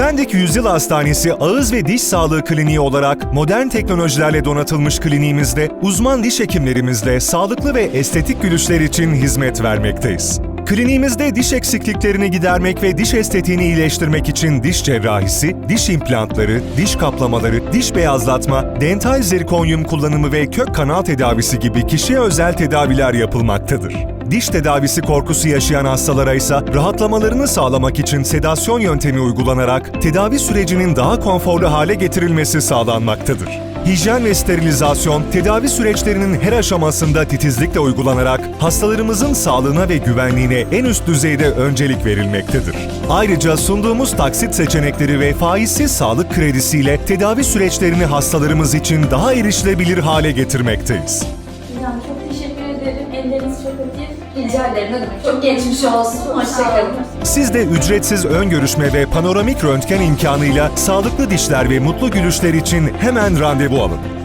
Pendik Yüzyıl Hastanesi Ağız ve Diş Sağlığı Kliniği olarak modern teknolojilerle donatılmış kliniğimizde uzman diş hekimlerimizle sağlıklı ve estetik gülüşler için hizmet vermekteyiz. Kliniğimizde diş eksikliklerini gidermek ve diş estetiğini iyileştirmek için diş cerrahisi, diş implantları, diş kaplamaları, diş beyazlatma, dental zirkonyum kullanımı ve kök kanal tedavisi gibi kişiye özel tedaviler yapılmaktadır. Diş tedavisi korkusu yaşayan hastalara ise rahatlamalarını sağlamak için sedasyon yöntemi uygulanarak tedavi sürecinin daha konforlu hale getirilmesi sağlanmaktadır. Hijyen ve sterilizasyon tedavi süreçlerinin her aşamasında titizlikle uygulanarak hastalarımızın sağlığına ve güvenliğine en üst düzeyde öncelik verilmektedir. Ayrıca sunduğumuz taksit seçenekleri ve faizsiz sağlık kredisiyle tedavi süreçlerini hastalarımız için daha erişilebilir hale getirmekteyiz. Yani çok teşekkür ederim. Elleriniz çok hafif. Rica ederim. Ne demek? Çok geçmiş olsun. Hoşçakalın. Siz de ücretsiz ön görüşme ve panoramik röntgen imkanıyla sağlıklı dişler ve mutlu gülüşler için hemen randevu alın.